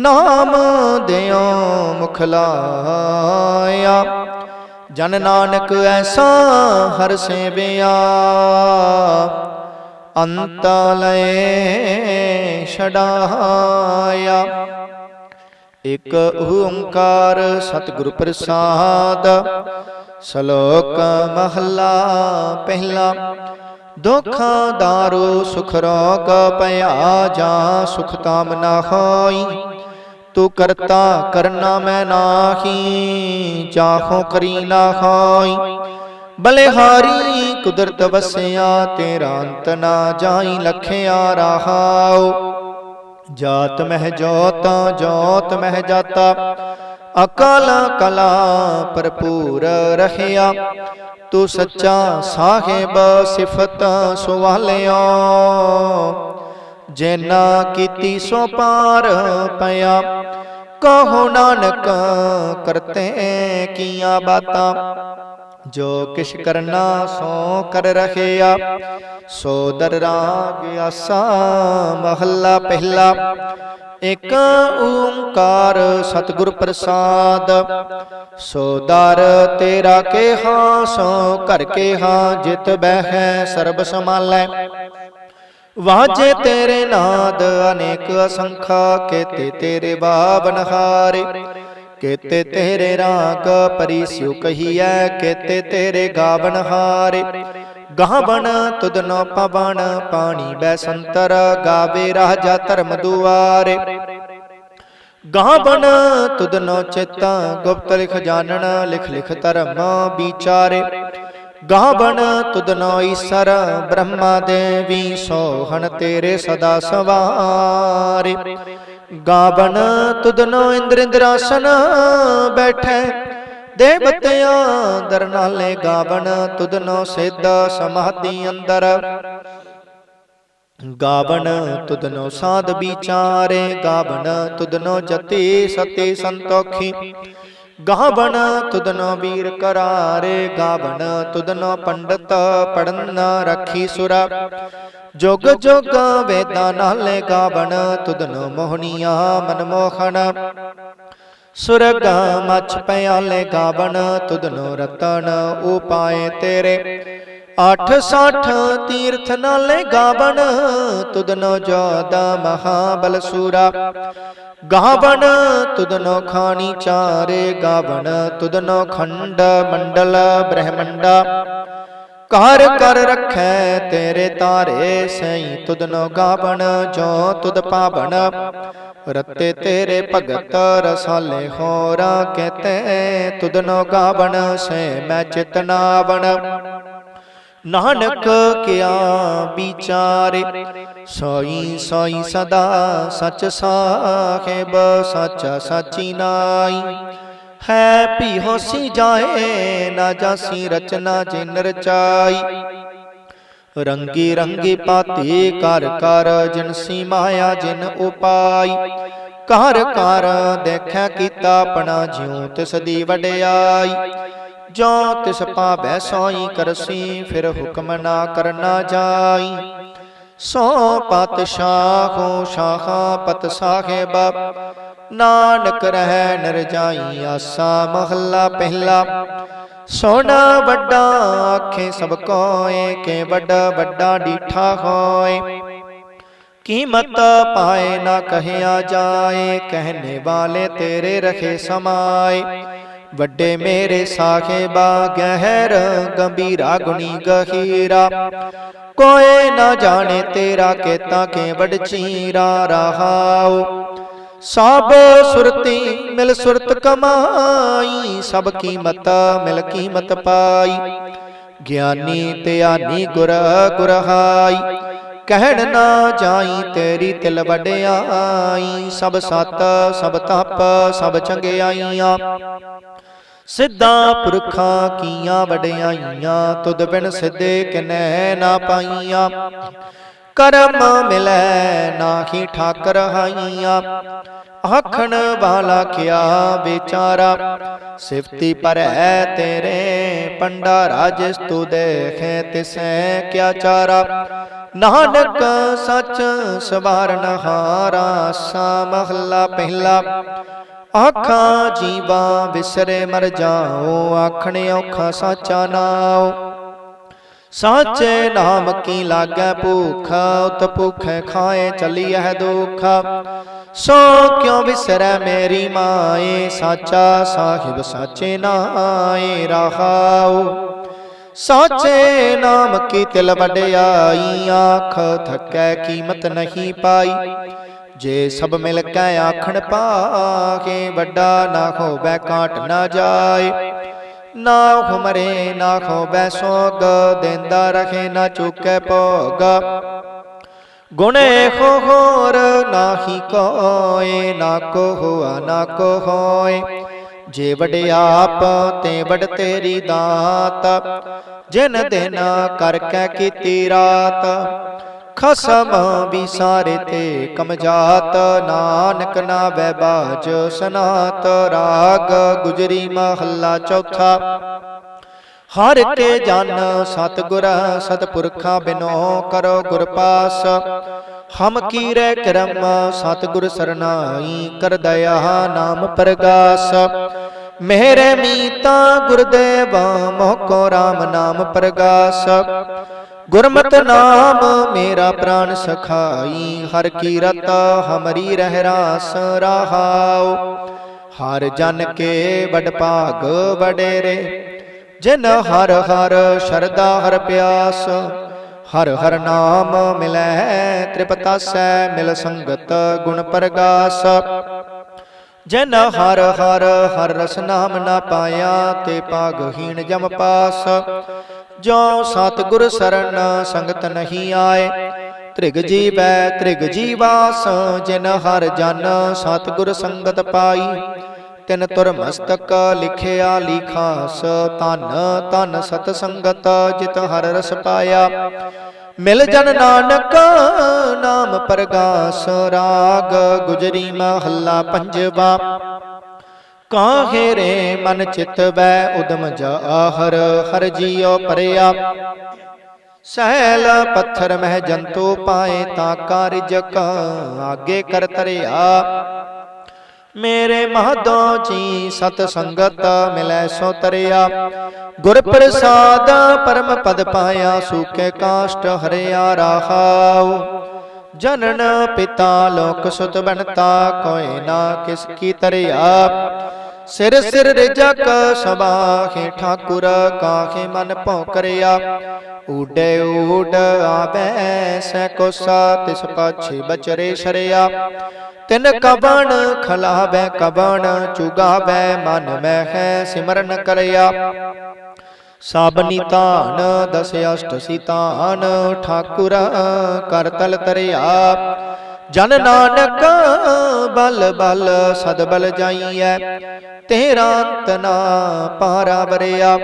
ਨਾਮ ਦਿਓ ਮੁਖ ਲਾਇਆ ਜਨ ਨਾਨਕ ਐਸਾ ਹਰ ਸੇਵਿਆ। ਅੰਤ ਲਏ ਛਡਾਇਆ। ਇਕ ਓੰਕਾਰ ਸਤਿਗੁਰ ਪ੍ਰਸਾਦ। ਸ਼ਲੋਕ ਮਹਲਾ ਪਹਿਲਾ। ਦੁਖਾਂ ਦਾਰੂ ਸੁਖ ਰੋਗ ਪਿਆ ਜਾ ਸੁਖ ਤਾਮ ਨਾ ਹੋਈ। ਤੂੰ ਕਰਤਾ, ਕਰਨਾ ਮੈਂ ਨਾਹੀ ਜਾਹੋ ਕਰੀ ਨਾ ਹੋਈ ਬਲਿਹਾਰੀ, ਕੁਦਰਤ ਵਸਿਆ, ਤੇਰਾ ਅੰਤ ਨਾ ਜਾਈ, ਲਖਿਆ ਰਹਾਉ। ਜਾਤ ਮਹਿ ਜੋਤ ਜੋਤ ਮਹਿ ਜਾਤਾ। ਅਕਲ ਕਲਾ ਭਰਪੂਰ ਰਹਿਆ। ਤੂੰ ਸੱਚਾ ਸਾਹਿਬ, ਸਿਫਤ ਸੁਵਾਲਿਓ ਜਿਨਾ ਕੀਤੀ ਸੋ ਪਾਰ ਪਿਆ, ਕਹੋ ਨਾਨਕ ਕਰਤੇ ਕੀਆਂ ਬਾਤਾਂ, ਜੋ ਕਿਛ ਕਰਨਾ ਸੋ ਕਰ ਰਖਿਆ। ਸੋ ਦਰ ਰਾਗ ਆਸਾ ਮਹੱਲਾ ਪਹਿਲਾ, ਇਕ ਓੰਕਾਰ ਸਤਿਗੁਰ ਪ੍ਰਸਾਦ। ਸੋ ਦਰ ਤੇਰਾ ਕੇਹਾ ਸੋ ਕਰ ਕੇਹਾ, ਜਿਤ ਬਹਿ ਸਰਬ ਸਮਾਲੈ ਵਾਜੇ ਤੇਰੇ ਨਾਦ, ਅਨੇਕ ਅਸੰਖਾ, ਕੇਤੇ ਤੇਰੇ ਬਾਬਨ ਹਾਰੇ। ਕੇਤੇ ਤੇਰੇ ਰਾਗ ਪਰਿਸਿਉ ਕਹੀਐ, ਕੇਤੇ ਤੇਰੇ ਗਾਵਨ ਹਾਰੇ। ਗਾਵਨ ਤੁਧਨੋ ਪਵਨ, ਪਾਣੀ ਬੈ ਸੰਤਰ, ਗਾਵੇ ਰਾਜਾ ਧਰਮ ਦੁਆਰੇ। ਗਾਵਨ ਤੁਧਨੋ ਚਿਤਾ, ਗੁਪਤ ਲਿਖ ਜਾਣਨ, ਲਿਖ ਲਿਖ ਧਰਮ ਵਿਚਾਰੇ। ਗਾਵਨ ਤੁਧਨੋ ਈਸਰ ਬ੍ਰਹਮਾ ਦੇਵੀ ਸੋਹਣ ਤੇਰੇ ਸਦਾ ਸਵਾਰੇ। ਗਾਵਨ ਤੁਧਨੋ ਇੰਦਰ ਇੰਦਰਾਸਨ ਬੈਠੈ, ਦੇਵਤਿਆਂ ਦਰ ਨਾਲੇ ਗਾਵਨ ਤੁਧ ਨੋ ਸਿੱਧ ਸਮਾਧੀ ਅੰਦਰ। ਗਾਵਨ ਤੁਧਨੋ ਸਾਧ ਵਿਚਾਰੇ ਗਾਵਨ ਤੁਧਨੋ ਜਤੀ ਸਤੀ ਸੰਤੋਖੀ। ਗਾਵਨ ਤੁਧਨੋ ਵੀਰ ਕਰਾਰੇ, ਗਾਵਣ ਤੁਧਨੋ ਪੰਡਤ ਪੜਨ ਰੱਖੀ ਸੁਰਾ। ਜੁਗ ਜੁਗ ਵੇਦਾਂ ਨਾਲੇ ਗਾਵਨ ਤੁਧਨੋ ਮੋਹਣੀਆਂ ਮਨਮੋਹਣ ਸੁਰਗ ਮਛ ਪਿਆਲੇ ਗਾਵਨ ਤੁਧਨੋ ਰਤਨ ਉਪਾਏ ਤੇਰੇ। 860 ਤੀਰਥ ਨਾਲੇ ਗਾਵਨ ਤੁਧਨੋ ਜੋਦਾ ਮਹਾਬਲ ਸੂਰਾ। ਗਾਵਨ ਤੁਧਨੋ ਖਾਣੀ ਚਾਰੇ ਗਾਵਣ, ਤੁਧਨੋ ਖੰਡ ਮੰਡਲ ਬ੍ਰਹਮੰਡਾ। ਕਰ ਕਰ ਰਖੈ ਤੇਰੇ ਤਾਰੇ ਸਈ, ਤੁਧਨੋ ਗਾਵਣ ਜੋ ਤੁਧ ਪਾਵਣ। ਰਤੇ ਤੇਰੇ ਭਗਤ ਰਸਾਲੇ ਹੋਰਾ ਕਹਤੇ, ਤੁਧਨੋ ਗਾਵਣ ਸੇ ਮੈਂ ਚਿਤਨਾਵਣ। ਨਾਨਕ ਕਿਆ ਵਿਚਾਰੇ? ਸੋਈ ਸੋਈ ਸਦਾ ਸਚ ਸਾਹਿਬ, ਸੱਚਾ ਸਾਚੀ ਨਾਈ। ਹੈ ਭੀ ਹੋਸੀ ਜਾਏ ਨਾ ਜਾਸੀ ਰਚਨਾ ਜਿਨ ਰਚਾਈ। ਰੰਗੀ ਰੰਗੀ ਪਾਤੀ ਕਰ ਕਰ ਜਿਨਸੀ ਮਾਇਆ ਜਿਨ ਉਪਾਈ। ਕਰ ਕਰ ਦੇਖਿਆ ਕੀਤਾ ਆਪਣਾ ਜਿਉ ਤਿਸ ਦੀ ਵਡਿਆਈ। ਜੋ ਤਿਸ ਪਾਵੈ ਸੋਈ ਕਰਸੀ, ਫਿਰ ਹੁਕਮ ਨਾ ਕਰਨਾ ਜਾਈ। ਸੋ ਪਤਸ਼ਾਹੋ ਸ਼ਾਖਾ ਪਤ ਸਾਹਿਬ, ਨਾਨਕ ਰਹਿ ਨਰ ਜਾਈ ਆਸਾ ਮਹੱਲਾ ਪਹਿਲਾ। ਸੋਨਾ ਵੱਡਾ ਆਖੇ ਸਭ ਕੋਏ, ਕੇ ਵੱਡਾ ਵੱਡਾ ਡੀਠਾ ਹੋਏ। ਕੀਮਤ ਪਾਏ ਨਾ ਕਹਿਆ ਜਾਏ, ਕਹਿਨੇ ਵਾਲੇ ਤੇਰੇ ਰਖੇ ਸਮਾਏ। ਵੱਡੇ ਮੇਰੇ ਸਾਖੇਬਾ ਗਹਿਰ ਗੰਭੀਰਾ ਗੁਣੀ ਗਹੀਰਾ। ਕੋਏ ਨਾ ਜਾਣੇ ਤੇਰਾ ਕੇਤਾ ਕੇ ਵਡ ਚੀਰਾ ਰਹਾਉ। ਸਭ ਸੁਰਤੀ ਮਿਲ ਸੁਰਤ ਕਮਾਈ, ਸਭ ਕੀਮਤ ਮਿਲ ਕੀਮਤ ਪਾਈ। ਗਿਆਨੀ ਧਿਆਨੀ ਗੁਰ ਗੁਰਹਾਈ। ਕਹਿਣ ਨਾ ਜਾਈ, ਤੇਰੀ ਤਿਲ ਵਡਿਆਈ। ਸਭ ਸਤ, ਸਭ ਤਪ, ਸਭ ਚੰਗਿਆਈਆਂ। ਸਿੱਧਾ ਪੁਰਖਾਂ ਕੀਆਂ ਵਡਿਆਈਆਂ, ਤੁਧ ਬਿਨ ਸਿੱਧੇ ਕਿਨੈ ਨਾ ਪਾਈਆਂ। ਕਰਮ ਮਿਲੈ ਨਾਹੀ ਠਾਕਰ ਹਾਈਆਂ। ਆਖਣ ਵਾਲਾ ਕਿਆ ਵਿਚਾਰਾ? ਸਿਫਤੀ ਪਰੈ ਤੇਰੇ ਪੰਡਾਰਾ ਜਿਸ ਤੂ ਦੇਖੈ ਤਿਸੈ ਕਿਆ ਚਾਰਾ? ਨਾਨਕ ਸੱਚ ਸਵਾਰਨ ਹਾਰਾ ਸਾ ਮਹੱਲਾ ਪਹਿਲਾ। ਆਖਾਂ ਜੀਵਾ ਵਿਸਰੇ ਮਰ ਜਾਓ, ਆਖਣ ਔਖਾ ਸਾਚਾ ਨਾਉ। ਸਾਚੇ ਨਾਮ ਕੀ ਲਾਗੈ ਭੂਖ, ਉਤ ਭੁਖੈ ਖਾਏ ਚਲੀਐ ਦੁਖ। ਸੋ ਕਿਉ ਵਿਸਰੈ ਮੇਰੀ ਮਾਏ, ਸਾਚਾ ਸਾਹਿਬ ਸਾਚੇ ਨਾਏ ਰਹਾਉ। ਸਾਚੇ ਨਾਮ ਕੀ ਤਿਲ ਵਡਿਆਈ, ਆਖ ਥਕੈ ਕੀਮਤ ਨਹੀਂ ਪਾਈ। ਜੇ ਸਭ ਮਿਲ ਕੇ ਆਖਣ ਪਾਕੇ ਵੱਡਾ ਨਾ ਹੋਵੇ ਕਾਟ ਨਾ ਜਾਏ। ਨਾ ਹੁਮਰੇ ਨਾ ਖੋਬੈ ਸੋਗ, ਦਿੰਦਾ ਰਖੇ ਨਾ ਚੁੱਕੈ ਭੋਗ। ਗੁਣੇ ਖੋ ਹੋਰ ਨਾਹੀ ਕੋਏ, ਨਾ ਕੋ ਹੋਆ, ਨਾ ਕੋ ਹੋਏ। ਜੇ ਵਡਿਆਪ ਤੇ ਵਡ ਤੇਰੀ ਦਾਤ, ਜਿਨ ਦਿਨ ਕਰ ਕੈ ਕੀਤੀ ਰਾਤ, ਖਸਮ ਵੀ ਤੇ ਕਮਜਾਤ, ਨਾਨਕ ਨਾ ਵੈ ਸਨਾਤ, ਰਾਗ ਗੁਜਰੀ ਮਹੱਲਾ ਚੌਥਾ। ਹਰ ਕੇ ਜਨ ਸਤਗੁਰ ਸਤਪੁਰਖਾਂ ਬਿਨੋ ਕਰੋ ਗੁਰ ਪਾਸ, ਹਮ ਕੀਰੇ ਕਰਮ ਸਤਗੁਰ ਸਰਨਾਈ ਕਰ ਦਇਆ ਨਾਮ ਪ੍ਰਗਾਸ। ਮੇਰੇ ਮੀਤਾ ਗੁਰਦੇਵ ਮੋਹ ਕੋ RAM ਨਾਮ ਪ੍ਰਗਾਸ ਗੁਰਮਤਿ ਨਾਮ ਮੇਰਾ ਪ੍ਰਾਨ ਸਖਾਈ, ਹਰ ਕੀ ਰਤ ਹਮਰੀ ਰਹਿ ਰਾਸ ਰਹਾਉ। ਹਰ ਜਨ ਕੇ ਵਡ ਭਾਗ ਵਡੇਰੇ ਜਿਨ ਹਰ ਹਰ ਸ਼ਰਦਾ ਹਰ ਪਿਆਸ। ਹਰ ਹਰ ਨਾਮ ਮਿਲੈ ਤ੍ਰਿਪਤਾਸੈ ਮਿਲ ਸੰਗਤ ਗੁਣ ਪ੍ਰਗਾਸ ਜਿਨ ਹਰ ਹਰ ਹਰ ਰਸ ਨਾਮ ਨਾ ਪਾਇਆ ਤੇ ਭਾਗਹੀਣ ਜਮ ਪਾਸ। ਜੋ ਸਤਿਗੁਰ ਸਰਣ ਸੰਗਤ ਨਹੀਂ ਆਏ, ਤ੍ਰਿਗ ਜੀਵੈ ਤ੍ਰਿਗ ਜੀਵਾਸ, ਜਿਨ ਹਰ ਜਨ ਸਤਿਗੁਰ ਸੰਗਤ ਪਾਈ। ਤਿਨ ਤੁਰ ਮਸਤਕ ਲਿਖਿਆ ਲਿਖਾਸ ਤਨ ਤਨ ਸਤ ਸੰਗਤ ਜਿਤ ਹਰ ਰਸ ਪਾਇਆ। ਮਿਲ ਜਨ ਨਾਨਕ, ਨਾਮ ਪ੍ਰਗਾਸ ਰਾਗ, ਗੁਜਰੀ ਮਹੱਲਾ ਪੰਜਵਾ। ਕਾਹੇ ਰੇ ਮਨ ਚਿਤ ਬੈ ਉਦਮ ਜਾਹਰ, ਹਰ ਜੀਉ ਪਰਿਆ। ਸਹਿਲ ਪੱਥਰ ਮਹਿ ਜੰਤੂ ਪਾਏ ਤਾਂ ਕਾਰਜਕ ਆਗੇ ਕਰ ਤਰਿਆ। ਮੇਰੇ ਮਹਦੋ ਜੀ ਸਤ ਸੰਗਤ ਮਿਲੈ ਸੋ ਤਰਿਆ। ਗੁਰ ਪ੍ਰਸਾਦ ਪਰਮ ਪਦ ਪਾਇਆ ਸੂਕੇ ਕਾਸ਼ਟ ਹਰਿਆ ਰਾਹਾਉ ਜਨਨ ਪਿਤਾ ਲੋਕ ਸੁਤ ਬਣਤਾ ਕੋਇ ਨਾ ਕਿਸ ਕੀ ਤਰਿਆ। ਸਿਰ ਸਿਰ ਰਿਜਕ ਸਬਾਖੇ ਠਾਕੁਰ ਕਾਖੇ ਮਨ ਭਉ ਕਰਿਆ। ਊਡੇ ਊਡ ਆਵੇ ਸੈ ਕੋਸਾ ਤਿਸ ਪਾਛੇ ਬਚਰੇ ਸ਼ਰਿਆ। ਤਿਨ ਕਬਣ ਖਲਾਵੇ ਕਬਣ ਚੁਗਾਵੇ, ਮਨ ਮੈਂ ਹੈ ਸਿਮਰਨ ਕਰਿਆ। ਸਾਬਨੀ ਧਾਨ, ਦਸ ਅਸ਼ਟ ਸਿਤਾਨ ਠਾਕੁਰ ਕਰ ਤਲ ਤਰਿਆ। ਜਨ ਨਾਨਕ ਬਲ ਬਲ ਸਦ ਬਲ ਜਾਈਐ। ਤੇਰਾ ਅੰਤ ਨਾ ਪਾਰਾ ਵਰਿਆ।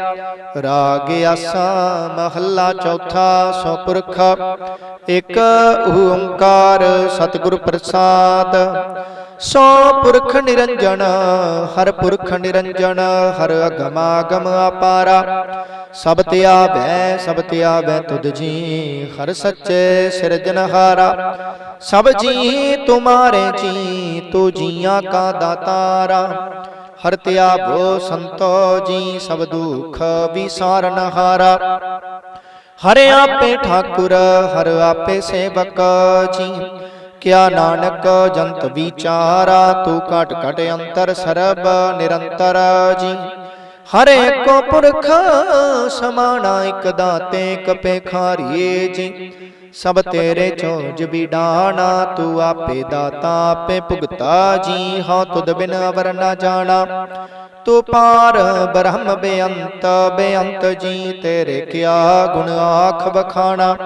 ਰਾਗ ਆਸਾ ਮਹੱਲਾ ਚੌਥਾ ਸੋ ਪੁਰਖ ਇਕ ਓੰਕਾਰ ਸਤਿਗੁਰ ਪ੍ਰਸਾਦ। ਸੋ ਪੁਰਖ ਨਿਰੰਜਨ, ਹਰ ਪੁਰਖ ਨਿਰੰਜਨ, ਹਰ ਅਗਮਾ ਗਮ ਅਪਾਰਾ। ਸਭ ਤੇ ਆਵੈ, ਸਭ ਤੇ ਆਵੈ ਤੁਧ ਜੀ, ਹਰ ਸੱਚੇ ਸਿਰਜਨਹਾਰਾ ਸਭ ਜੀ ਤੁਮਾਰੇ ਜੀ, ਤੂ ਜੀਆਂ ਕਾ ਦਾਤਾਰਾ। ਹਰ ਤਿਆਭੋ ਸੰਤੋ ਜੀ, ਸਭ ਦੁਖ ਵਿਸਾਰਨਹਾਰਾ ਹਰ ਆਪੇ ਠਾਕੁਰ, ਹਰ ਆਪੇ ਸੇਵਕ ਜੀ ਕਿਆ ਨਾਨਕ, ਜੰਤ ਵਿਚਾਰਾ, ਤੂੰ ਘਟ ਘਟ ਅੰਤਰ ਸਰਬ ਨਿਰੰਤਰ ਜੀ। ਹਰੇ ਏਕੋ ਪੁਰਖ ਸਮਾਣਾ, ਇਕ ਦਾਤੇ, ਇਕ ਪੇਖਾਰੀਏ ਜੀ। ਸਭ ਤੇਰੇ ਚੋਜ ਬਿਡਾਣਾ ਤੂੰ ਆਪੇ ਦਾਤਾ, ਆਪੇ ਭੁਗਤਾ ਜੀ। ਹਾਂ, ਤੁਧ ਬਿਨ ਅਵਰ ਨਾ ਜਾਣਾ। ਤੂੰ ਪਾਰ ਬ੍ਰਹਮ ਬੇਅੰਤ ਬੇਅੰਤ ਜੀ, ਤੇਰੇ ਕਿਆ ਗੁਣ ਆਖ ਬਖਾਣਾ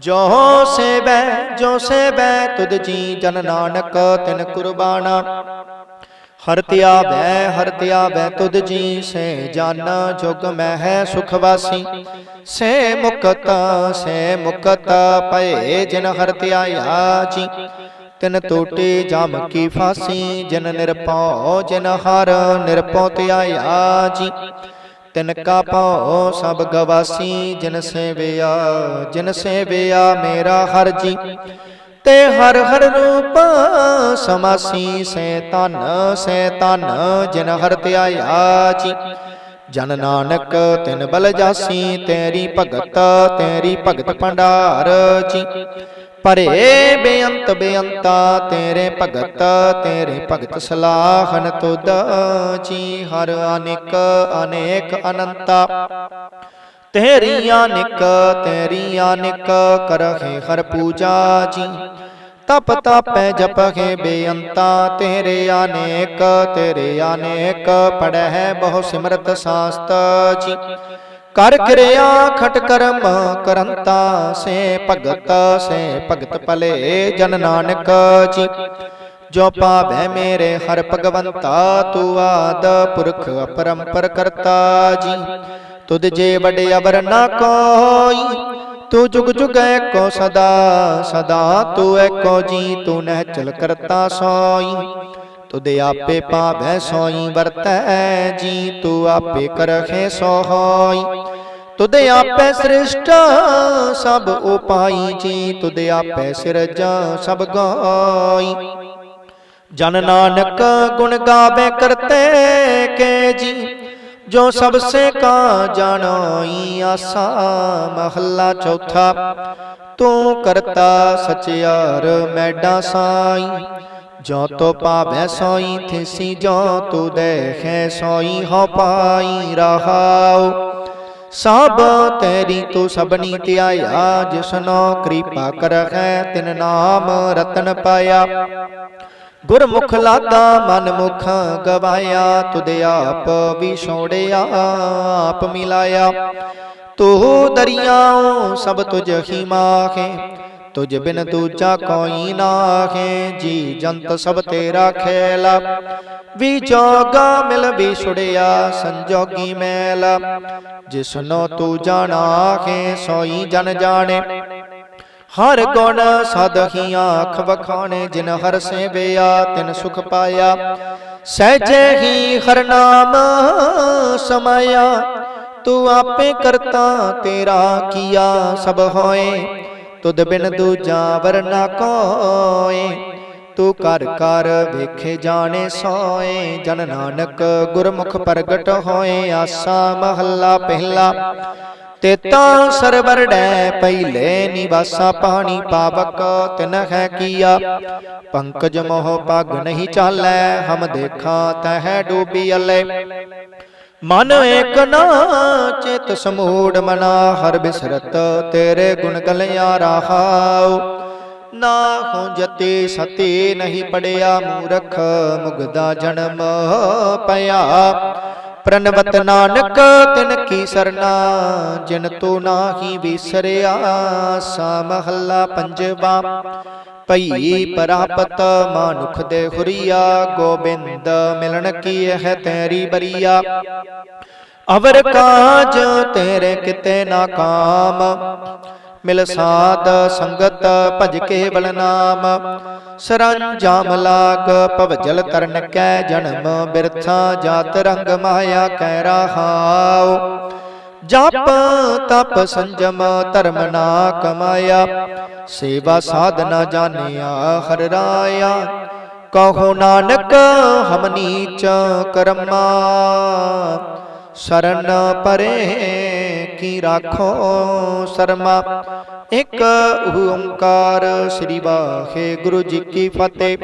ਜੋ ਸੇਬੈ ਜੋ ਸੇਬੈ ਤੁਧ ਜੀ ਜਨ ਨਾਨਕ, ਤਿਨ ਕੁਰਬਾਨਾ। ਹਰ ਧਿਆਵੈ ਹਰ ਧਿਆਵੈ ਤੁਧ ਜੀ ਸੇ ਜਨ, ਜੁਗ ਮਹਿ ਸੁਖ ਵਾਸੀ। ਸੇ ਮੁਕਤ ਸੇ ਮੁਕਤ ਪਏ ਜਿਨ ਹਰ ਧਿਆਇਆ ਜੀ। ਤਿਨ ਟੋਟੇ ਜਾਮ ਕੀ ਫਾਸੀ, ਜਿਨ ਨਿਰਭਉ, ਜਿਨ ਹਰ ਨਿਰਭਉ ਧਿਆਇਆ ਜੀ। ਤਿਨ ਕਾ ਭਉ ਸਭ ਗਵਾਸੀ, ਜਿਨ ਸੇਵਿਆ ਜਿਨ ਸੇਵਿਆ ਮੇਰਾ ਹਰ ਜੀ। ਤੇ ਹਰ ਹਰ ਰੂਪ ਸਮਾਸੀ, ਸੇ ਤਨ ਸੇ ਤਨ ਜਿਨ ਹਰ ਧਿਆਇਆ ਜੀ। ਜਨ ਨਾਨਕ, ਤਿਨ ਬਲ ਜਾਸੀ, ਤੇਰੀ ਭਗਤ ਤੇਰੀ ਭਗਤ ਭੰਡਾਰ ਜੀ। ਪਰੇ ਬੇਅੰਤ ਬੇਅੰਤਾ ਤੇਰੇ ਭਗਤ ਤੇਰੇ ਭਗਤ ਸਲਾਹਨ ਤੁਧ ਜੀ ਹਰ ਅਨੇਕ ਅਨੇਕ ਅਨੰਤਾ। ਤੇਰੀ ਅਨੇਕ ਤੇਰੀ ਅਨੇਕ ਕਰਹਿ ਹਰ ਪੂਜਾ ਜੀ। ਤਪ ਤਪੈ ਜਪਹਿ ਬੇਅੰਤਾ ਤੇਰੇ ਅਨੇਕ ਤੇਰੇ ਅਨੇਕ ਪੜਹਿ ਬਹੁ ਸਿਮਰਤ ਸਾਸਤ ਜੀ। ਕਰ ਕਿਰਿਆ ਖਟ ਕਰਮ ਕਰੰਤਾ ਸੇ ਭਗਤ ਸੇ ਭਗਤ ਭਲੇ ਜਨ ਨਾਨਕ ਜੀ। ਜੋ। ਪਾਵੈ ਮੇਰੇ ਹਰ ਭਗਵੰਤਾ ਤੂੰ ਆਦ ਪੁਰਖ ਅਪਰੰਪਰ ਕਰਤਾ ਜੀ। ਤੁਧ ਜੇ ਵਡ ਅਵਰ ਨਾ ਕੋਈ ਤੂੰ ਜੁਗ ਜੁਗ ਏਕੋ ਸਦਾ ਸਦਾ ਤੂੰ ਏਕੋ ਜੀ ਤੂੰ ਨਹਿ ਚਲ ਕਰਤਾ ਸੋਈ। ਤੁਧ ਆਪੇ ਪਾਵੈ ਸੋਈ ਵਰਤੈ, ਜੀ ਤੂੰ ਆਪੇ ਕਰਖੇ ਸੋ ਹੋਈ ਤੁਧ ਆਪੇ ਸ੍ਰਿਸ਼ਟ ਸਭ ਉਪਾਈ, ਜੀ ਤੁਧ ਆਪੇ ਸਿਰਜ ਸਭ ਗਾਈ। ਜਨ ਨਾਨਕ ਗੁਣ ਗਾਵੇ ਕਰਤੇ ਕੇ ਜੀ, ਜੋ ਸਭ ਸੇ ਕਾ ਜਾਣੋਈ ਆਸਾ ਮਹੱਲਾ ਚੌਥਾ। ਤੂੰ ਕਰਤਾ ਸਚਿਆਰ ਮੈਡਾ ਸਾਈ ਜੋ ਤੋ ਪਾਵੈ ਸੋਈ ਥਿਸੀ, ਜੋ ਤੂ ਦੇਖੈ ਸੋਈ ਸਭ ਤੇਰੀ ਤੂੰ ਸਭਨੀ ਧਿਆਇਆ, ਜਿਸਨੋ ਕਿਰਪਾ ਕਰਖੈ ਤਿਨ ਨਾਮ ਰਤਨ ਪਾਇਆ। ਗੁਰਮੁਖ ਲਾਦਾ ਮਨ ਮੁਖ ਗਵਾਇਆ, ਤੁਧ ਆਪ ਵੀ ਛੋੜਿਆ, ਆਪ ਮਿਲਾਇਆ। ਤੂੰ ਦਰਿਆਉ ਸਭ ਤੁਝ ਹੀ ਮਾਖੇ ਤੁਝ ਬਿਨ ਦੂਜਾ ਕੋਈ ਨਾਖੇ ਜੀ ਜੰਤ ਸਭ ਤੇਰਾ ਖੇਲਾ। ਵੀ ਜੋਗਾ ਮਿਲ ਵੀ ਛੁੜਿਆ ਸੰਜੋਗੀ ਮੈਲ। ਜਿਸਨੋ ਤੂੰ ਜਾਣਾਖੇ ਸੋਈ ਜਨ ਜਾਣੇ। ਹਰ ਗੁਣ ਸਦਹੀ ਆਖ ਵਖਾਣੇ ਜਿਨ ਹਰ ਸੇਵਿਆ ਤਿਨ ਸੁਖ ਪਾਇਆ। ਸਹਿਜੇ ਹੀ ਹਰ ਨਾਮ ਸਮਾਇਆ। ਤੂੰ ਆਪੇ ਕਰਤਾ ਤੇਰਾ ਕੀਆ ਸਭ ਹੋਏ। ਤੁਧ ਬਿਨ ਦੂਜਾ ਵਰਨਾ ਕੋਏ। ਤੂੰ ਕਰ ਕਰ ਵੇਖੇ ਜਾਣੇ ਸੋਏ। ਜਨ ਨਾਨਕ ਗੁਰਮੁਖ ਪ੍ਰਗਟ ਹੋਏ। ਆਸਾ ਮਹੱਲਾ ਪਹਿਲਾ। ਤੇਤਾ ਸਰਵਰ ਡੈ ਪਹਿਲੇ ਨਿਵਾਸਾ ਪਾਣੀ ਪਾਵਕ। ਤਿਨ ਹੈ ਕੀਆ। ਪੰਕਜ ਮੋਹ ਪਗ ਨਹੀਂ ਚਾਲੈ। ਹਮ ਦੇਖਾਂ ਤਹਿ ਡੂਬੀ ਅਲੇ। ਮਨ ਏਕ ਨਾ ਚਿਤ ਸਮੂੜ ਮਨਾ ਹਰ ਬਿਸਰਤ ਤੇਰੇ ਗੁਣ ਗਲਿਆ ਰਹਾਉ। ਨਾ ਹੋ ਜਤੇ ਸਤੇ ਨਹੀਂ ਪੜਿਆ ਮੂਰਖ ਮੁਗਦਾ ਜਨਮ ਪਿਆ। ਪ੍ਰਨਵਤ ਨਾਨਕ ਤਿਨ ਕੀ ਸਰਨਾ ਜਿਨ ਤੋ ਨਾਹੀ ਵਿਸਰਿਆ ਸਾ ਮਹੱਲਾ ਪੰਜਵਾ। ਭਈ ਪ੍ਰਾਪਤ ਮਾਨੁਖ ਦੇ ਹੁਰੀਆ, ਗੋਬਿੰਦ ਮਿਲਣ ਕੀ ਹੈ ਤੇਰੀ ਬਰੀਆ? ਅਵਰ ਕਾਜ ਤੇਰੇ ਕਿਤੇ ਨਾ ਕਾਮ, ਮਿਲ ਸਾਧ ਸੰਗਤ ਭਜ ਕੇ ਬਲ ਨਾਮ। ਸਰੰਜਾਮ ਲਾਗ ਭਵਜਲ ਤਰਨ ਕੈ ਜਨਮ, ਬਿਰਥਾ ਜਾਤ ਰੰਗ ਮਾਇਆ ਕੈ ਰਹਾਉ। ਜਪ ਤਪ ਸੰਜਮ ਧਰਮ ਨਾ ਕਮਾਇਆ। ਸੇਵਾ ਸਾਧਨਾ ਜਾਣਿਆ ਹਰ ਰਾਇਆ। ਕਹੋ ਨਾਨਕ ਹਮ ਨੀਚ ਕਰਮਾ। ਸਰਨ ਪਰੇ ਕੀ ਰਾਖੋ ਸਰਮਾ। ਇਕ ਓੰਕਾਰ ਸ੍ਰੀ ਵਾਹਿਗੁਰੂ ਜੀ ਕੀ ਫਤਿਹ।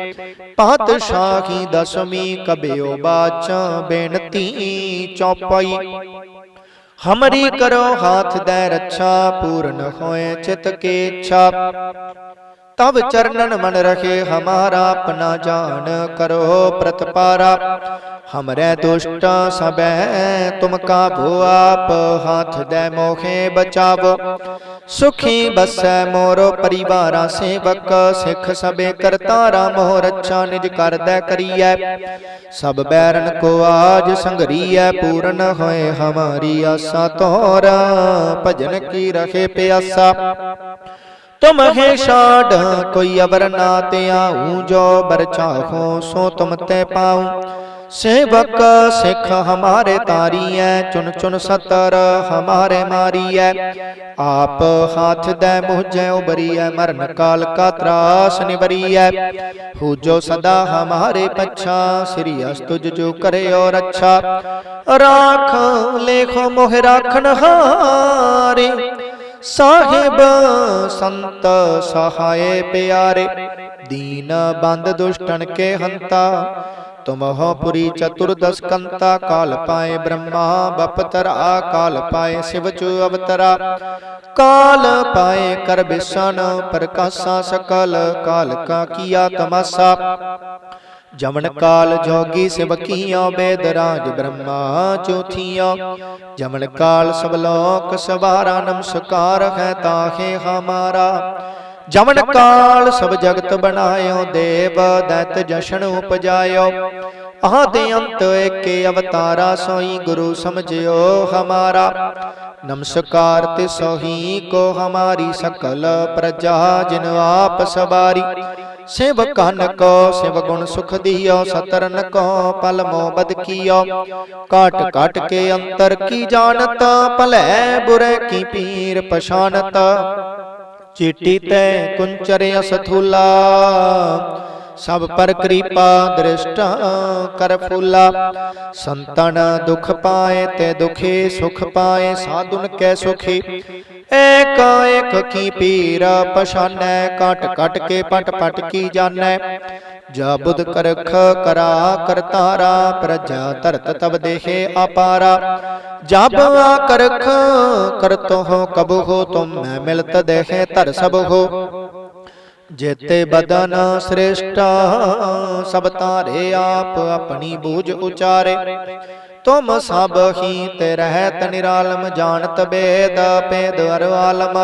ਪਾਤਸ਼ਾਹੀ ਦਸਵੀਂ ਕਬਿਓ ਬਾਚ ਬੇਨਤੀ ਚੌਪਈ। ਹਮਰੀ ਕਰੋ ਹਾਥ ਦੇ ਰੱਛਾ ਪੂਰਨ ਹੋਏ ਚਿਤ ਕੀ ਇੱਛਾ ਤਬ ਚਰਨਨ ਮਨ ਰਖੇ ਹਮਾਰਾ ਆਪਣਾ ਜਾਨ ਕਰੋ ਪ੍ਰਤਪਾਰਾ। ਹਮਰੇ ਦੁਸ਼ਟ ਸਬੈ ਤੁਮ ਕਾਬੂ ਆਪ ਹਾਥ ਦੇ ਮੋਖੇ ਬਚਾਵੋ। ਸੁਖੀ ਬਸੈ ਮੋਰੋ ਪਰਿਵਾਰਾ ਸੇਵਕ, ਸਿੱਖ ਸਬੇ ਕਰਤਾਰਾ ਮੋਹ ਰੱਛਾ ਨਿਜ ਕਰਦੈ ਕਰੀਐ। ਸਭ ਬੈਰਨ ਕੋ ਆਜ ਸੰਗਰੀਐ, ਪੂਰਨ ਹੋਏ ਹਮਾਰੀ ਆਸਾ ਤੋਰਾ, ਭਜਨ ਕੀ ਰਖੇ ਪਿਆਸਾ। ਤੁਮ ਹੈ ਛਾੜ ਕੋਈ ਅਵਰ ਨਾ ਤੇ ਆਉ ਜੋ ਬਰ ਚਾਹੋ ਸੋ ਤੁਮ ਤੇ ਪਾਉ ਸੇਵਕ ਸਿੱਖ ਹਮਾਰੇ ਤਾਰੀਐ ਚੁਨ ਚੁਨ ਸਤਰ ਹਮਾਰੇ ਮਾਰੀਐ ਆਪ ਹਾਥ ਦੇ ਮੁਝੈ ਉਬਰੀਐ ਮਰਨ ਕਾਲ ਕਾ ਤਰਾਸ ਨਿਵਰੀਐ ਹੋ ਜੋ ਸਦਾ ਹਮਾਰੇ ਪਛਾ ਸ੍ਰੀ ਅਸਤੁਜ ਜੋ ਕਰਿਓ ਰੱਛਾ ਰਾਖ ਲੇਖੋ ਮੋਹ ਰਾਖਣ ਹਾਰੇ ਸਾਹਿਬ ਸੰਤ ਸਹਾਏ ਪਿਆਰੇ ਦੀਨ ਬੰਦ ਦੁਸ਼ਟਨ ਕੇ ਹੰਤਾ ਤੁਮਹੁ ਪੁਰੀ ਚਤੁਰਦਸ ਕੰਤਾ ਕਾਲ ਪਾਏ ਬ੍ਰਹਮਾ ਬਪਤਰਾ ਕਾਲ ਪਾਏ ਸਿਵ ਚੁ ਅਵਤਰਾ। ਕਾਲ ਪਾਏ ਕਰ ਬਿਸਨ ਪ੍ਰਕਾਸ਼ਾ ਸਕਲ ਕਾਲ ਕਾ ਕੀਆ ਤਮਾਸਾ। ਜਮਨ ਕਾਲ ਜੋਗੀ ਸਿਵ ਕੀਓ ਬੇਦ ਰਾਜ ਬ੍ਰਹਮਾ ਚੌਥੀਓ ਜਮਨ ਕਾਲ ਸਭ ਲੋਕ ਸਵਾਰਾ ਨਮਸਕਾਰ ਹੈ ਤਾਹੇ ਹਮਾਰਾ। ਜਮਨ ਕਾਲ ਸਭ ਜਗਤ ਬਣਾਇਓ ਦੇਵ ਦੈਤ ਜਸ਼ਨ ਉਪਜਾਇਓ। ਆਦਿ ਅੰਤ ਏਕੇ ਅਵਤਾਰਾ ਸੋਈ ਗੁਰੂ ਸਮਝਿਓ ਹਮਾਰਾ। ਨਮਸਕਾਰ ਤੇ ਸੋਹੀ ਕੋ ਹਮਾਰੀ ਸਕਲ ਪ੍ਰਜਾ ਜਿਨ ਆਪ ਸਵਾਰੀ। ਸਿਵ ਕਨ ਕੋ ਸਿਵ ਗੁਣ ਸੁਖ ਦਿਓ, ਸਤਰਨ ਕੋ ਪਲ ਮੋ ਬਦ ਕੀਓ। ਕਾਟ ਕਾਟ ਕੇ ਅੰਤਰ ਕੀ ਜਾਣਤ, ਭਲੇ ਬੁਰੇ ਕੀ ਪੀਰ ਪਛਾਨਤ ਚੀਟੀ ਤੈ ਕੁੰਚਰ ਅਸਥੂਲਾ ਸਭ ਪਰ ਕਿਰਪਾ ਦ੍ਰਿਸ਼ਟ ਕਰ ਫੂਲਾ। ਸੰਤਨ ਦੁਖ ਪਾਏ ਤੇ ਦੁਖੀ ਸੁਖ ਪਾਏ, ਸਾਧੁਨ ਕੈ ਸੁਖੀ। ਏਕ ਏਕ ਕੀ ਪੀਰ ਪਛਾਨੈ ਕਟ ਕਟ ਕੇ ਪਟ ਪਟ ਕੀ ਜਾਣੈ। ਜਾ ਬੁਧ ਕਰਖ ਕਰਾ ਕਰਤਾਰਾ ਪ੍ਰਜਾ ਧਰਤ ਤਬ ਦੇਖੇ ਅਪਾਰਾ। ਜਬ ਆ ਕਰਖ ਕਰਤੋ ਹੋ ਕਬ ਹੋ ਤੁਮ ਮਿਲਤ ਦੇਖੇ ਧਰ ਸਭ ਹੋ ਜੇਤੇ ਬਦਨ ਸ੍ਰੇਸ਼ਟਾ, ਸਭ ਤਾਰੇ ਆਪ ਆਪਣੀ ਬੂਝ ਉਚਾਰੇ। ਤੁਮ ਸਭ ਹੀ ਤੇ ਰਹਿਤ ਨਿਰਾਲਮ, ਜਾਣਤ ਬੇਦ ਪੇਦ ਅਰ ਆਲਮ।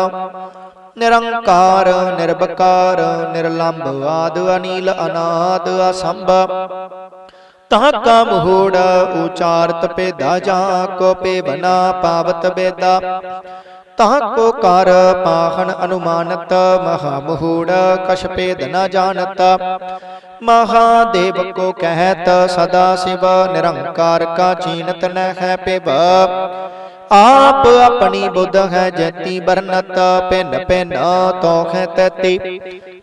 ਨਿਰੰਕਾਰ ਨਿਰਭਕਾਰ ਨਿਰਲੰਭ ਆਦ ਅਨੀਲ ਅਨਾਦ ਅਸੰਭ। ਤਾਂ ਕਾ ਮਹੂੜ, ਉਚਾਰਤ ਪੇਦਾ ਜਾ ਕੋ ਪੇਵਨਾ ਪਾਵਤ ਬੇਦਾ ਤਾਂ ਕੋ ਕਰ ਪਾਹਣ ਅਨੁਮਾਨਤ ਮਹਾ ਮਹੂੜ ਕਛ ਭੇਦ ਨ ਜਾਣਤ। ਮਹਾਦੇਵ ਕੋ ਕਹਿਤ, ਸਦਾ ਸਿਵ ਨਿਰੰਕਾਰ ਕਾ ਚੀਨਤ ਨ ਹੈ ਪਿਵ। ਆਪ ਆਪਣੀ ਬੁੱਧ ਹੈ ਜੈਤੀ ਬਰਨਤ ਪਿੰਨ ਪਿੰਨ ਤੋਖ ਤਤੀ।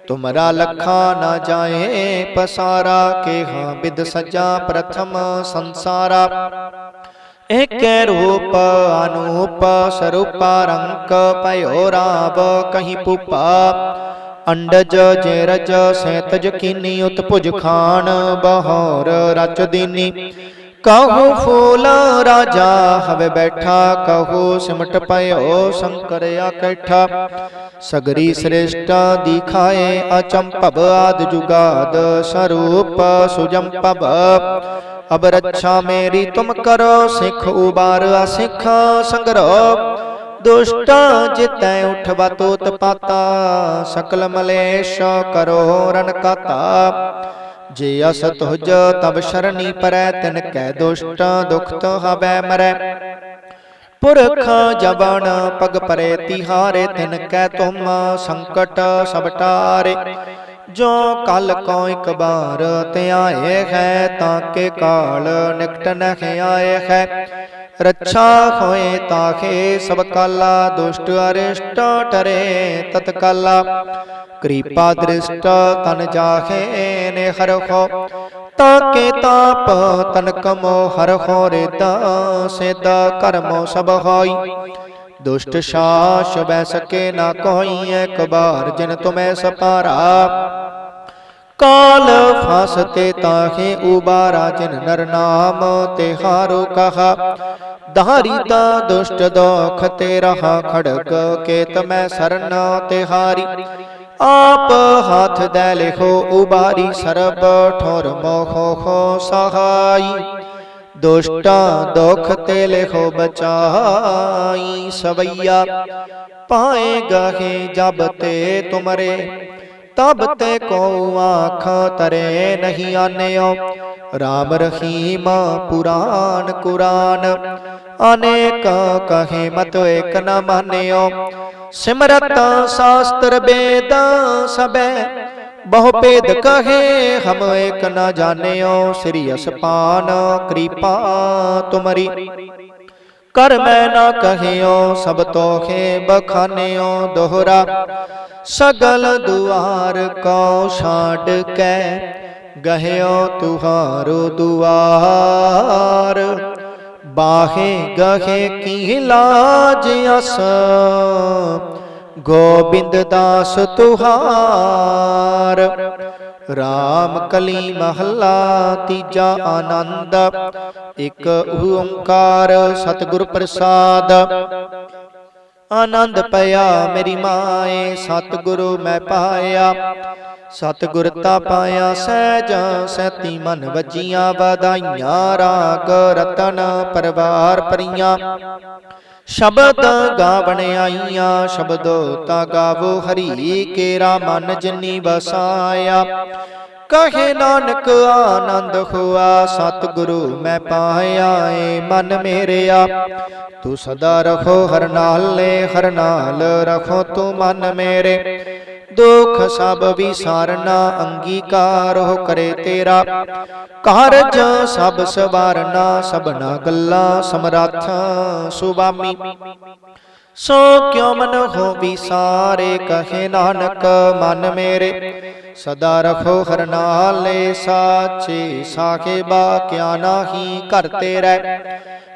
ਤੁਮਰਾ ਲਖਾ ਨਾ ਜਾਏ ਪਸਾਰਾ ਕੇ ਹਾਂ ਬਿਦ ਸਜਾ ਪ੍ਰਥਮ ਸੰਸਾਰਾ। ਏਕੈ ਰੂਪ ਅਨੂਪ ਸਰੂਪਾ ਰੰਕ ਭਇਓ ਰਾਵ ਕਹੀਂ ਪੁਪਾ ਅੰਡਜ ਜੇਰਜ ਸੈਤਜ ਕੀਨੀ ਉਤਪੁਜ ਖਾਨ ਬਹੌਰ ਰਚ ਦੀਨੀ। ਕਹੋ ਫੂਲ ਰਾਜਾ ਹਵੇ ਬੈਠਾ, ਕਹੋ ਸਿਮਟ ਪਇਓ ਸ਼ੰਕਰ ਆਕੈਠਾ ਸਗਰੀ ਸ੍ਰੇਸ਼ਟਾ ਦਿਖਾਏ ਅਚੰਭਵ ਆਦ ਜੁਗਾਦ ਸਰੂਪ ਸੁਜੰਪਵ ਅਬ ਰੱਛਾ ਮੇਰੀ ਤੁਮ ਕਰੋ, ਸਿੱਖ ਉਬਾਰ ਸਿੱਖ ਸੰਗਰੋ। ਦੁਸ਼ਟਾਂ ਜਿਤੈ ਉਠਵਾ ਤੋਤ ਪਾਤਾ, ਸਕਲ ਮਲੇਸ਼ ਕਰੋ ਰਨ ਕਾਤਾ। ਜੇ ਅਸ ਤੁਜ ਤਬ ਸ਼ਰਨੀ ਪਰੈ, ਤਿਨ ਕੈ ਦੁਸ਼ਟ ਦੁਖ ਹਵੈ ਮਰੈ। ਪੁਰਖ ਜਬਨ ਪਗ ਪਰੇ ਤਿਹਾਰੇ, ਤਿਨ ਕੈ ਤੁਮ ਸੰਕਟ ਸਭ ਟਾਰੇ। ਜੋ ਕਲ ਕੋ ਇਕ ਬਾਰ ਧਿਆਏ ਹੈ ਤਾਂ ਕੇ ਕਾਲ ਨਿਕਟ ਨਹਿ ਆਏ ਹੈ। ਰੱਛਾ ਹੋਏ ਤਾਖੇ ਸਭ ਕਾਲਾ, ਦੁਸ਼ਟ ਅਰਿਸ਼ਟ ਟਰੇ ਤਤਕਾਲਾ। ਕਿਰਪਾ ਦ੍ਰਿਸ਼ਟ ਤਨ ਜਾਹੇ ਨੇ ਹਰਖੋ ਤਾਕੇ ਤਾਪ ਤਨ ਕਮੋ, ਹਰ ਹਰਖੋ ਰੇਤਾ ਸਿਧ ਕਰਮੋ ਸਭ ਹੋਈ। ਦੁਸ਼ਟ ਸ਼ਾਸ ਬੈ ਸਕੇ ਨਾ ਕੋਈ ਇੱਕ ਬਾਰ ਜਿਨ ਤੁਮੈ ਸਪਾਰਾ। ਕਾਲ ਫਸਤੇ ਤਾਹੇ ਉਬਾਰਾ ਜਿਨ ਨਰ ਨਾਮ ਤੇ ਹਾਰੋ ਕਹਾ। ਧਾਰੀ ਤਾ ਦੁਸ਼ਟ ਦੋਖ ਤੇ ਰਹਾ ਖੜਗ ਕੇਤ ਮੈਂ ਸਰਨ ਤੇ ਹਾਰੀ। ਆਪ ਹੱਥ ਦੇ ਲਿਖੋ ਉਬਾਰੀ ਸਰਬ ਠੋਰ ਮੋਖੋ ਖੋ ਸਹਾਈ। ਦੁਸ਼ਟਾਂ ਦੁਖ ਤੇ ਲਿਖੋ ਬਚਾਈ, ਸਵਈਆ ਪਾਏ ਗਾਹੇ ਜਬ ਤੇ ਤੁਮਰੇ, ਤਬ ਤੇ ਕੋ ਆਖ ਤਰੇ ਨਹੀਂ ਆਨਿਓ। ਰਾਮ ਰਹੀਮ ਪੁਰਾਨ ਕੁਰਾਨ, ਅਨੇਕ ਕਹੇ ਮਤ ਏਕ ਨ ਮਾਨਿਓ। ਸਿਮਰਤ ਸ਼ਾਸਤਰ ਵੇਦ ਸਬੈ ਬਹੁ ਭੇਦ ਕਹੇ ਹਮ ਏਕ ਨ ਜਾਣਿਓ ਸ੍ਰੀ ਅਸਪਾਨ ਕਿਰਪਾ ਤੁਮਰੀ। ਕਰ ਮੈਂ ਨਾ ਕਹਿਓ ਸਭ ਤੋਖੇ ਬਖਾਨਿਓ ਦੋਹਰਾ। ਸਗਲ ਦੁਆਰ ਕੋ ਛਾੜ ਕੇ ਗਹਿਓ ਤੁਹਾਰੋ ਦੁਆਰ। ਬਾਹੇ ਗਹੇ ਕੀ ਲਾਜ ਅਸ। ਗੋਬਿੰਦ ਦਾਸ ਤੁਹਾਰ, ਰਾਮ ਕਲੀ ਮਹੱਲਾ ਤੀਜਾ ਆਨੰਦ, ਇੱਕ ਓੰਕਾਰ ਸਤਿਗੁਰ ਪ੍ਰਸਾਦ। ਆਨੰਦ ਪਿਆ ਮੇਰੀ ਮਾਏ, ਸਤਿਗੁਰੂ ਮੈਂ ਪਾਇਆ। ਸਤਿਗੁਰ ਤਾ ਪਾਇਆ ਸਹਿਜ ਸੈਤੀ ਮਨ ਵਜੀਆਂ, ਵਧਾਈਆਂ, ਰਾਗ ਰਤਨ, ਪਰਵਾਰ ਪਰੀਆਂ ਸ਼ਬਦ ਗਾਵਣ ਆਈਆਂ ਸ਼ਬਦੋ ਤਾ ਗਾਵੋ ਹਰੀ ਕੇਰਾ ਮਨ ਜਿਨੀ ਵਸਾਇਆ। ਕਹੇ ਨਾਨਕ ਆਨੰਦ ਹੋਆ ਸਤਿਗੁਰੂ ਮੈਂ ਪਾਇਆ ਏ ਮਨ ਮੇਰਿਆ। ਤੂੰ ਸਦਾ ਰਖੋ ਹਰ ਨਾਲੇ ਹਰ ਨਾਲ ਰਖੋ ਤੂੰ ਮਨ ਮੇਰੇ। ਦੁਖ ਸਭ ਵਿਸਾਰਨਾ, ਅੰਗੀਕਾਰ ਹੋ ਕਰੇ ਤੇਰਾ। ਕਾਰਜ ਸਭ ਸਵਾਰਨਾ, ਸਭਨਾ ਗੱਲਾਂ ਸਮਰੱਥ ਸੁਬਾਮੀ ਸੋ ਕਿਉ ਮਨ ਹੋ ਵਿਸਾਰੇ, ਕਹੇ ਨਾਨਕ, ਮਨ ਮੇਰੇ। ਸਦਾ ਰਖੋ ਹਰ ਨਾਲੇ ਸਾਚੇ ਸਾਖੇਬਾ ਕਿਆ ਨਾਹੀ ਘਰ ਤੇਰੇ।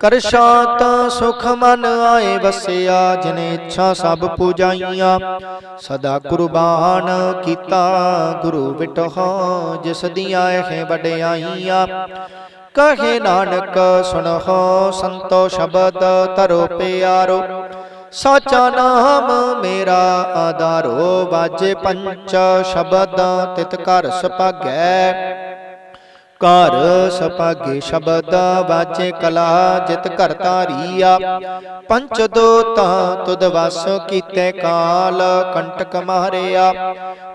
ਕਰ ਸ਼ਾਂਤ ਸੁਖ ਮਨ ਆਏ ਵਸਿਆ, ਜਿਨ ਇੱਛਾ ਸਭ ਪੂਜਾਈਆਂ। ਸਦਾ ਕੁਰਬਾਨ ਕੀਤਾ ਗੁਰੂ ਵਿਟਹੁ, ਜਿਸ ਦੀਆਂ ਇਹ ਵਡਿਆਈਆਂ। ਕਹੇ ਨਾਨਕ ਸੁਣੋ ਸੰਤੋ ਸ਼ਬਦ ਤਰੋ ਪਿਆਰੋ। ਸਾਚਾ ਨਾਮ ਮੇਰਾ ਆਧਾਰੋ ਬਾਜੇ ਪੰਚ ਸ਼ਬਦ ਤਿਤ ਘਰ ਸੁਭਾਗੈ ਘਰ ਸਪਾਗੇ ਸ਼ਬਦ ਵਾਚੇ ਕਲਾ, ਜਿਤ ਘਰ ਧਾਰੀਆ। ਪੰਚ ਦੋਤਾ ਤੁਧ ਵਸ ਕੀਤੇ ਕਾਲ, ਕੰਟਕ ਮਾਰਿਆ।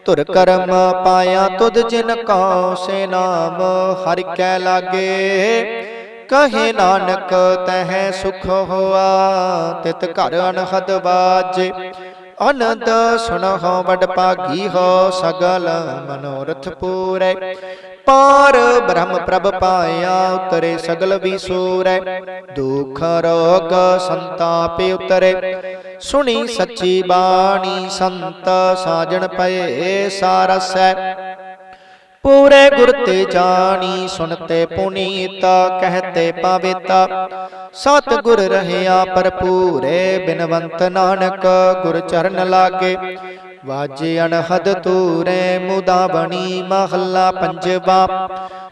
ਤੁਰ ਕਰਮ ਪਾਇਆ ਤੁਧ ਜਿਨ ਕਉ ਸੇ ਨਾਮ, ਹਰਿ ਕੈ ਲਾਗੇ। ਕਹੇ ਨਾਨਕ, ਤਹਿ ਸੁਖ ਹੋਆ, ਤਿਤ ਘਰ ਅਨਹਦ ਬਾਜੇ ਅਨੰਦ ਸੁਣਹੁ, ਵਡ ਭਾਗੀ ਹੋ, ਸਗਲ ਮਨੋਰਥ ਪੂਰੇ। ਪਾਰ, ਬ੍ਰਹਮ ਪ੍ਰਭ ਪਾਇਆ ਉਤਰੇ, ਸਗਲ ਵਿਸੂਰੈ ਦੁਖ, ਰੋਗ ਸੰਤਾਪ ਉਤਰੇ। ਸੁਣੀ ਸੱਚੀ ਬਾਣੀ, ਸੰਤ ਸਾਜਣ ਪਏ ਸਾਰਸੈ। ਪੂਰੇ ਗੁਰ ਤੇ ਜਾਣੀ ਸੁਨਤੇ ਪੁਨੀਤ ਕਹਤੇ ਪਾਵੇਤਾ। ਸਤ ਗੁਰ ਰਹਿਆ ਭਰਪੂਰੇ, ਬਿਨਵੰਤ ਨਾਨਕ, ਗੁਰ ਚਰਨ ਲਾਗੇ। ਵਾਜੇ ਅਨਹਦ ਤੂਰੇ ਮੁਦਾ ਬਣੀ ਮਹੱਲਾ ਪੰਜਵਾ।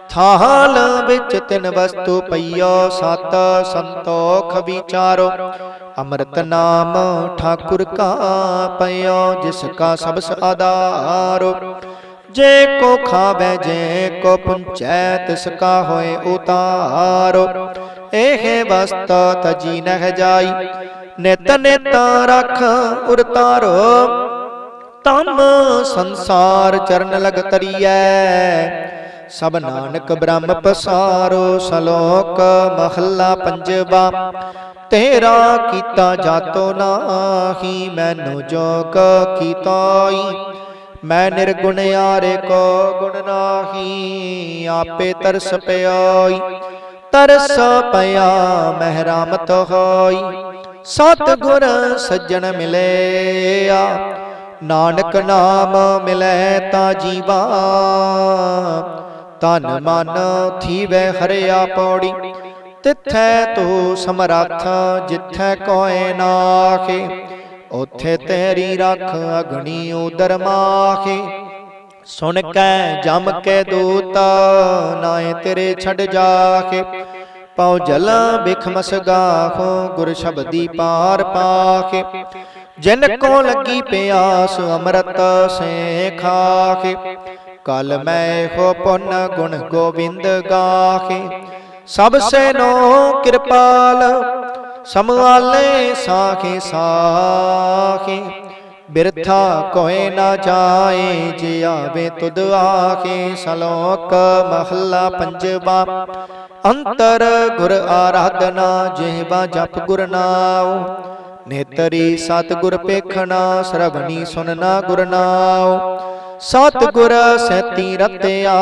ਥਾਲ ਵਿੱਚ ਤਿੰਨ ਵਸਤੂ ਪਈਓ ਸਤ ਸੰਤੋਖ ਵਿਚਾਰੋ। ਅੰਮ੍ਰਿਤ ਨਾਮ ਠਾਕੁਰ ਕਾ ਪਈਓ ਜਿਸ ਕਾ ਸਭ ਆਧਾਰੋ। ਜੇ ਕੋ ਖਾਵੇ ਜੇ ਕੋ ਪੁੰਚੈ ਤਿਸ ਕਾ ਹੋਏ ਉਤਾਰੋ। ਇਹ ਵਸਤ ਤਜੀ ਨਹਿ ਜਾਈ ਨਿਤ ਨਿਤ ਰਖ ਉਰਤਾਰੋ। ਤਮ ਸੰਸਾਰ ਚਰਨ ਲਗ ਤਰੀਐ। ਸਭ ਨਾਨਕ ਬ੍ਰਹਮ ਪਸਾਰੋ, ਸਲੋਕ ਮਹੱਲਾ ਪੰਜਵਾ। ਤੇਰਾ ਕੀਤਾ ਜਾਤੋ ਨਾਹੀ, ਮੈਨੂੰ ਜੋਗ ਕੀਤਾਈ। ਮੈਂ ਨਿਰਗੁਣ ਆਰੇ ਕੋ ਗੁਣ ਨਾਹੀ, ਆਪੇ ਤਰਸ ਪਿਆਈ। ਤਰਸ ਪਿਆ ਮਹਿਰਾਮਤ ਹੋਈ। ਸਤ ਗੁਰ ਸੱਜਣ ਮਿਲਿਆ। ਨਾਨਕ ਨਾਮ ਮਿਲੈ ਤਾ ਜੀਵਾ। ਤਨ ਮਨ ਥੀਵੈ ਹਰਿਆ ਪੌੜੀ। ਤਿੱਥੈ ਤੋ ਸਮਰੱਥ ਜਿੱਥੈ ਕੋਇ ਨਾਖੇ। ਉਥੇ ਤੇਰੀ ਰੱਖ ਅਗਣੀ ਉਦਰ ਮਾਖੇ। ਸੁਣ ਕੈ ਜਮ ਕੇ ਦੂਤ ਨਾਏ ਤੇਰੇ ਛੱਡ ਜਾਖੇ। ਪਉ ਜਲ ਬਿਖਮਸ ਗਾਖੋ ਗੁਰ ਸ਼ਬਦੀ ਪਾਰ ਪਾਖੇ। ਜਿਨ ਕੋ ਲੱਗੀ ਪਿਆਸ ਅੰਮ੍ਰਿਤ ਸੇ ਖਾਖੇ ਕਲ ਮੈਂ ਹੋ ਪੁੰਨ ਗੁਣ ਗੋਬਿੰਦ ਗਾਖੇ। ਸਭ ਸੇ ਨੋ ਕਿਰਪਾਲ। ਸਮਆਲੇ ਸਾਖੇ ਸਾਖੇ ਬਿਰਥਾ ਕੋਏ ਨਾ ਜਾਏ ਜੇ ਆਵੇ ਤੁਧ ਆਖੇ। ਸਲੋਕ ਮਹੱਲਾ ਪੰਜਵਾ। ਅੰਤਰ ਗੁਰ ਆਰਾਧਨਾ ਜਿਹਵਾ ਜਪ ਗੁਰ ਨਾਉ। ਨੇਤਰੀ ਸਤ ਗੁਰ ਪੇਖਣਾ ਸਰਵਣੀ ਸੁਨਣਾ ਗੁਰ ਨਾਉ। ਸਤ ਗੁਰ ਸੈਤੀ ਰਤਿਆ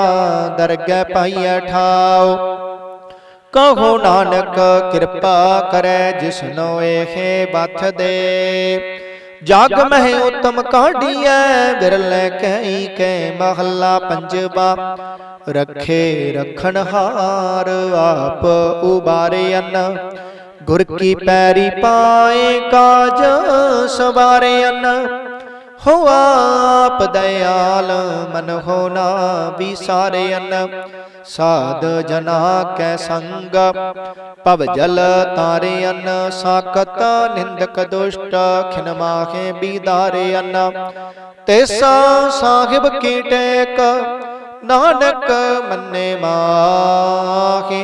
ਦਰਗਹਿ ਪਾਈਐ ਠਾਉ ਕਹੋ ਨਾਨਕ ਕਿਰਪਾ ਕਰੈ ਜਿਸਨੋ ਏਹੇ ਬਥ ਦੇ ਜਗ ਮਹਿ ਉਤਮ ਕਾਢੀਐ ਬਿਰਲੇ ਕਈ ਕੈ ਮਹੱਲਾ ਪੰਜਵਾ। ਰੱਖੇ ਰਖਣ ਹਾਰ ਆਪ ਉਬਾਰੇ ਅੰਨ। ਗੁਰ ਕੀ ਪੈਰੀ ਪਾਏ ਕਾਜ ਸਵਾਰੇ ਅੰਨ ਹੋ ਆਪ ਦਇਆਲ ਮਨ ਹੋ ਨਾ ਵਿਸਾਰੇ ਅੰਨ ਸਾਧ ਜਨਾ ਕੈ ਸੰਗ ਪਵ ਜਲ ਤਾਰੇ ਅੰਨ ਸਾਕਤ ਨਿੰਦਕ ਦੁਸ਼ਟ, ਖਿਨ ਮਾਖੇ ਬੀਦਾਰੇ ਅੰਨ ਤੈਸਾ ਸਾਹਿਬ ਕੀ ਟੇਕ, ਨਾਨਕ ਮੰਨੇ ਮਾਖੇ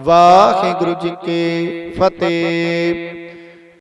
ਵਾਹਿਗੁਰੂ ਜੀ ਕੀ ਫਤਿਹ